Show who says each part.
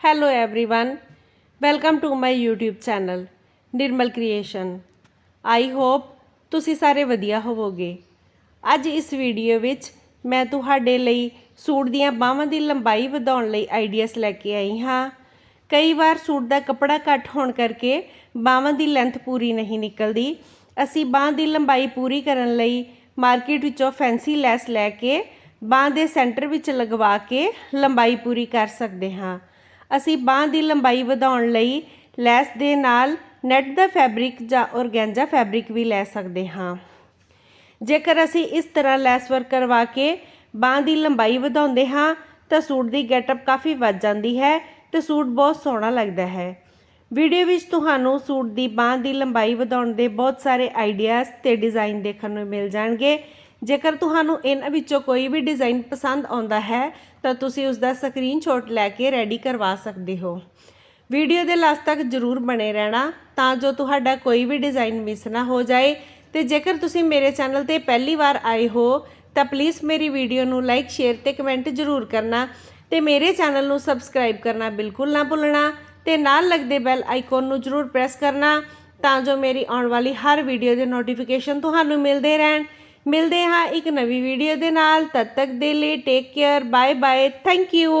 Speaker 1: hello everyone welcome to my YouTube channel Nirmal creation I hope ਤੁਸੀਂ ਸਾਰੇ ਵਧੀਆ ਹੋਵੋਗੇ ਅੱਜ ਇਸ ਵੀਡੀਓ ਵਿੱਚ ਮੈਂ ਤੁਹਾਡੇ ਲਈ ਸੂਟ ਦੀਆਂ ਬਾਹਾਂ ਦੀ ਲੰਬਾਈ ਵਧਾਉਣ ਲਈ ਆਈਡੀਆਸ ਲੈ ਕੇ ਆਈ ਹਾਂ ਕਈ ਵਾਰ ਸੂਟ ਦਾ ਕੱਪੜਾ ਘੱਟ ਹੋਣ ਕਰਕੇ ਬਾਹਾਂ ਦੀ ਲੈਂਥ ਪੂਰੀ ਨਹੀਂ ਨਿਕਲਦੀ ਅਸੀਂ ਬਾਹਾਂ ਦੀ ਲੰਬਾਈ ਪੂਰੀ ਕਰਨ ਲਈ ਮਾਰਕੀਟ ਵਿੱਚੋਂ ਫੈਂਸੀ ਲੈਸ ਲੈ ਕੇ ਬਾਹਾਂ ਦੇ ਸੈਂਟਰ ਵਿੱਚ ਲਗਵਾ ਕੇ ਲੰਬਾਈ ਪੂਰੀ ਕਰ ਸਕਦੇ ਹਾਂ ਅਸੀਂ ਬਾਂਹ ਦੀ ਲੰਬਾਈ ਵਧਾਉਣ ਲਈ ਲੈਸ ਦੇ ਨਾਲ ਨੈਟ ਦਾ ਫੈਬਰਿਕ ਜਾਂ ਔਰਗੈਂਜਾ ਫੈਬਰਿਕ ਵੀ ਲੈ ਸਕਦੇ ਹਾਂ। ਜੇਕਰ ਅਸੀਂ ਇਸ ਤਰ੍ਹਾਂ ਲੈਸ ਵਰਕ ਕਰਵਾ ਕੇ ਬਾਂਹ ਦੀ ਲੰਬਾਈ ਵਧਾਉਂਦੇ ਹਾਂ, ਤਾਂ ਸੂਟ ਦੀ ਗੈਟਅਪ ਕਾਫੀ ਵੱਧ ਜਾਂਦੀ ਹੈ ਤੇ ਸੂਟ ਬਹੁਤ ਸੋਹਣਾ ਲੱਗਦਾ ਹੈ। ਵੀਡੀਓ ਵਿੱਚ ਤੁਹਾਨੂੰ ਸੂਟ ਦੀ ਬਾਹਾਂ ਦੀ ਲੰਬਾਈ ਵਧਾਉਣ ਦੇ ਬਹੁਤ ਸਾਰੇ ਆਈਡੀਆਜ਼ ਤੇ ਡਿਜ਼ਾਈਨ ਦੇਖਣ ਨੂੰ ਮਿਲ ਜਾਣਗੇ। ਜੇਕਰ ਤੁਹਾਨੂੰ ਇਹਨਾਂ ਵਿੱਚੋਂ ਕੋਈ ਵੀ ਡਿਜ਼ਾਈਨ ਪਸੰਦ ਆਉਂਦਾ ਹੈ, ਤਾਂ ਤੁਸੀਂ ਉਸ ਦਾ ਸਕਰੀਨਸ਼ਾਟ ਲੈ ਕੇ ਰੈਡੀ ਕਰਵਾ ਸਕਦੇ ਹੋ। ਵੀਡੀਓ ਦੇ ਲਾਸਟ ਤੱਕ ਜਰੂਰ ਬਣੇ ਰਹਿਣਾ, ਤਾਂ ਜੋ ਤੁਹਾਡਾ ਕੋਈ ਵੀ ਡਿਜ਼ਾਈਨ ਮਿਸ ਨਾ ਹੋ ਜਾਏ। ਤੇ ਜੇਕਰ ਤੁਸੀਂ ਮੇਰੇ ਚੈਨਲ ਤੇ ਪਹਿਲੀ ਵਾਰ ਆਏ ਹੋ, ਤਾਂ ਪਲੀਜ਼ ਮੇਰੀ ਵੀਡੀਓ ਨੂੰ ਲਾਈਕ ਸ਼ੇਅਰ ਤੇ ਕਮੈਂਟ ਜਰੂਰ ਕਰਨਾ। ਤੇ ਮੇਰੇ ਚੈਨਲ ਨੂੰ ਸਬਸਕ੍ਰਾਈਬ ਕਰਨਾ ਬਿਲਕੁਲ ਨਾ ਭੁੱਲਣਾ ਤੇ ਨਾਲ ਲੱਗਦੇ ਬੈਲ ਆਈਕਨ ਨੂੰ ਜਰੂਰ ਪ੍ਰੈਸ ਕਰਨਾ, ਤਾਂ ਜੋ ਮੇਰੀ ਆਉਣ ਵਾਲੀ ਹਰ ਵੀਡੀਓ ਦੇ ਨੋਟੀਫਿਕੇਸ਼ਨ ਤੁਹਾਨੂੰ ਮਿਲਦੇ ਰਹਿਣ। ਮਿਲਦੇ ਹਾਂ ਇੱਕ ਨਵੀਂ ਵੀਡੀਓ ਦੇ ਨਾਲ। ਤਦ ਤੱਕ ਦੇ ਲਈ take care bye bye thank you